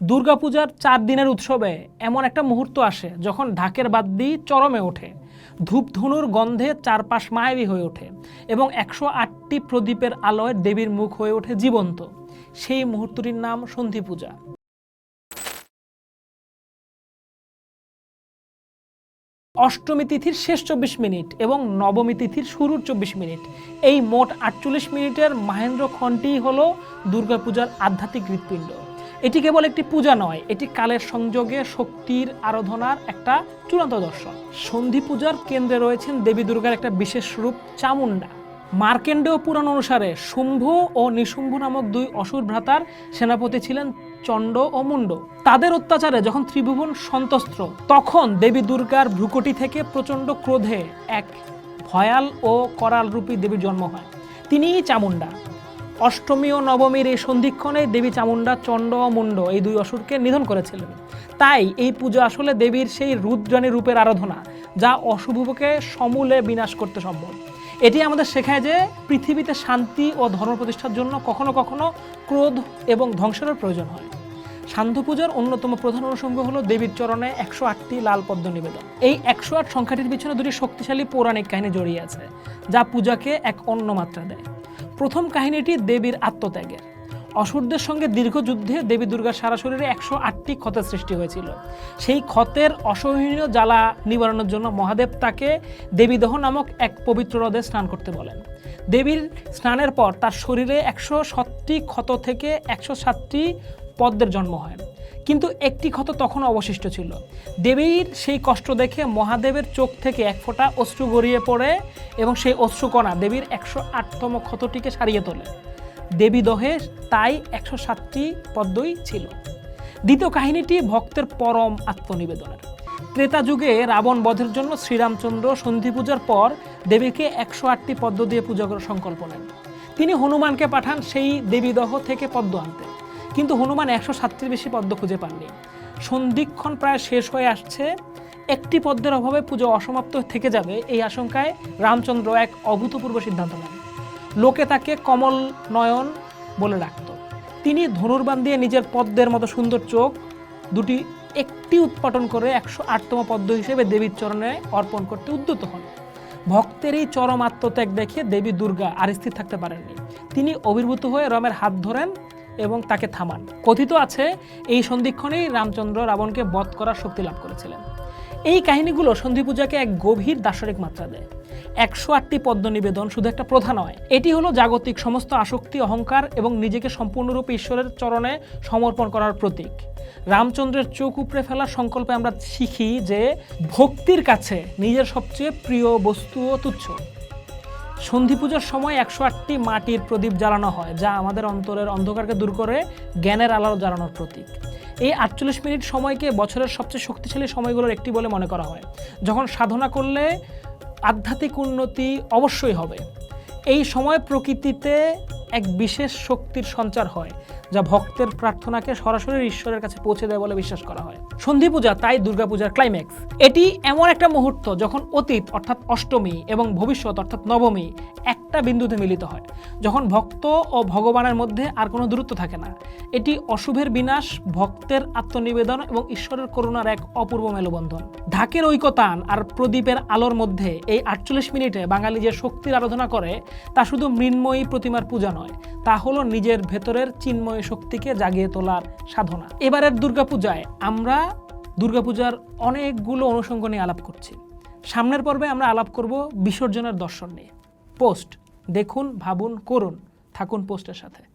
দুর্গাপূজার চার দিনের উৎসবে এমন একটা মুহূর্ত আসে যখন ঢাকের বাদ্যি চরমে ওঠে, ধূপধনুর গন্ধে চারপাশ মায়াবী হয়ে ওঠে এবং একশো আটটি প্রদীপের আলোয় দেবীর মুখ হয়ে ওঠে জীবন্ত। সেই মুহূর্তটির নাম সন্ধি পূজা অষ্টমী তিথির শেষ চব্বিশ মিনিট এবং নবমী তিথির শুরুর চব্বিশ মিনিট। এই মোট আটচল্লিশ মিনিটের মাহেন্দ্র খণ্ডটি হল দুর্গাপূজার আধ্যাত্মিক হৃৎপিণ্ড। এটি কেবল একটি পূজা নয়, এটি কালের সংযোগে শক্তির আরাধনার একটা চূড়ান্ত দর্শন। সন্ধি পূজার কেন্দ্রে রয়েছেন দেবী দুর্গার একটা বিশেষ রূপ চামুন্ডা মার্কেন্ডেয় পুরাণ অনুসারে শুম্ভ ও নিশুম্ভ নামক দুই অসুর ভ্রাতার সেনাপতি ছিলেন চণ্ড ও মুন্ড তাদের অত্যাচারে যখন ত্রিভুবন সন্তস্ত্র তখন দেবী দুর্গার ভ্রুকটি থেকে প্রচণ্ড ক্রোধে এক ভয়াল ও করাল রূপী দেবীর জন্ম হয়। তিনিই চামুন্ডা অষ্টমী ও নবমীর এই সন্ধিক্ষণে দেবী চামুন্ডা চণ্ড ও মুন্ড এই দুই অসুরকে নিধন করেছিলেন। তাই এই পুজো আসলে দেবীর সেই রুদ্রাণী রূপের আরাধনা, যা অশুভকে সমূলে বিনাশ করতে সম্ভব এটি আমাদের শেখায় যে পৃথিবীতে শান্তি ও ধর্ম প্রতিষ্ঠার জন্য কখনো কখনো ক্রোধ এবং ধ্বংসেরও প্রয়োজন হয়। সান্ধ্য পূজার অন্যতম প্রধান অনুষঙ্গ হলো দেবীর চরণে একশো আটটি লাল পদ্ম নিবেদন। এই একশো আট সংখ্যাটির পিছনে দুটি শক্তিশালী পৌরাণিক কাহিনী জড়িয়ে আছে, যা পূজাকে এক অন্য মাত্রা দেয়। প্রথম কাহিনীটি দেবীর আত্মত্যাগের। অসুরদের সঙ্গে দীর্ঘ যুদ্ধে দেবী দুর্গার সারা শরীরে একশো আটটি ক্ষতের সৃষ্টি হয়েছিল। সেই ক্ষতের অসহনীয় জ্বালা নিবারণের জন্য মহাদেব তাকে দেবীদহ নামক এক পবিত্র হ্রদে স্নান করতে বলেন। দেবীর স্নানের পর তার শরীরে একশো সাতটি ক্ষত থেকে একশো সাতটি পদ্মের জন্ম হয়। কিন্তু একটি ক্ষত তখন অবশিষ্ট ছিল। দেবীর সেই কষ্ট দেখে মহাদেবের চোখ থেকে এক ফোঁটা অশ্রু গড়িয়ে পড়ে এবং সেই অশ্রুকণা দেবীর একশো আটতম ক্ষতটিকে সারিয়ে তোলে। দেবী দহে তাই একশো সাতটি পদ্মই ছিল। দ্বিতীয় কাহিনীটি ভক্তের পরম আত্মনিবেদনের। ত্রেতা যুগে রাবণ বধের জন্য শ্রীরামচন্দ্র সন্ধি পূজার পর দেবীকে একশো আটটি পদ্ম দিয়ে পূজা করার সংকল্প নেন। তিনি হনুমানকে পাঠান সেই দেবীদহ থেকে পদ্ম আনতে। কিন্তু হনুমান একশো সাতটির বেশি পদ্ম খুঁজে পাননি। সন্ধিক্ষণ প্রায় শেষ হয়ে আসছে। একটি পদ্মের অভাবে পুজো অসমাপ্ত থেকে যাবে এই আশঙ্কায় রামচন্দ্র এক অভূতপূর্ব সিদ্ধান্ত নেন। লোকে তাকে কমল নয়ন বলে ডাকত। তিনি ধনুর্বান দিয়ে নিজের পদ্মের মতো সুন্দর চোখ, দুটি একটি উৎপাটন করে একশো আটতম পদ্ম হিসেবে দেবীর চরণে অর্পণ করতে উদ্যত হন। ভক্তের এই চরম আত্মত্যাগ দেখে দেবী দুর্গা আর স্থির থাকতে পারেননি। তিনি অভিভূত হয়ে রমের হাত ধরেন এবং তাকে থামান। কথিত আছে, এই সন্ধিক্ষণেই রামচন্দ্র রাবণকে বধ করার শক্তি লাভ করেছিলেন। এই কাহিনীগুলো সন্ধি পূজাকে এক গভীর দার্শনিক মাত্রা দেয়। একশো আটটি পদ্ম নিবেদন শুধু একটা প্রথা নয়, এটি হলো জাগতিক সমস্ত আসক্তি, অহংকার এবং নিজেকে সম্পূর্ণরূপে ঈশ্বরের চরণে সমর্পণ করার প্রতীক। রামচন্দ্রের চোখ উপড়ে ফেলার সংকল্পে আমরা শিখি যে ভক্তির কাছে নিজের সবচেয়ে প্রিয় বস্তুও তুচ্ছ। সন্ধি পুজোর সময় একশো আটটি মাটির প্রদীপ জ্বালানো হয়, যা আমাদের অন্তরের অন্ধকারকে দূর করে জ্ঞানের আলো জ্বালানোর প্রতীক। এই আটচল্লিশ মিনিট সময়কে বছরের সবচেয়ে শক্তিশালী সময়গুলোর একটি বলে মনে করা হয়, যখন সাধনা করলে আধ্যাত্মিক উন্নতি অবশ্যই হবে। এই সময় প্রকৃতিতে এক বিশেষ শক্তির সঞ্চার হয়, যা ভক্তের প্রার্থনাকে সরাসরি ঈশ্বরের কাছে পৌঁছে দেয় বলে বিশ্বাস করা হয়। সন্ধি পূজা তাই দুর্গাপূজার ক্লাইম্যাক্স এটি এমন একটা মুহূর্ত যখন অতীত, অর্থাৎ অষ্টমী এবং ভবিষ্যৎ, অর্থাৎ নবমী, একটা বিন্দুতে মিলিত হয়, যখন ভক্ত ও ভগবানের মধ্যে আর কোনো দূরত্ব থাকে না। এটি অশুভের বিনাশ, ভক্তের আত্মনিবেদন এবং ঈশ্বরের করুণার এক অপূর্ব মেলবন্ধন। ঢাকের ঐকতান আর প্রদীপের আলোর মধ্যে এই আটচল্লিশ মিনিটে বাঙালি যে শক্তির আরাধনা করে, তা শুধু মৃন্ময়ী প্রতিমার পূজা নয়, তা হলো নিজের ভেতরের চিন্ময় শক্তিকে জাগিয়ে তোলার সাধনা। এবারের দুর্গাপূজায় আমরা দুর্গাপূজার অনেকগুলো অনুষঙ্গ নিয়ে আলাপ করছি। সামনের পর্বে আমরা আলাপ করব বিসর্জনের দর্শন নিয়ে। পোস্ট, দেখুন, ভাবুন, করুন, থাকুন পোস্টের সাথে।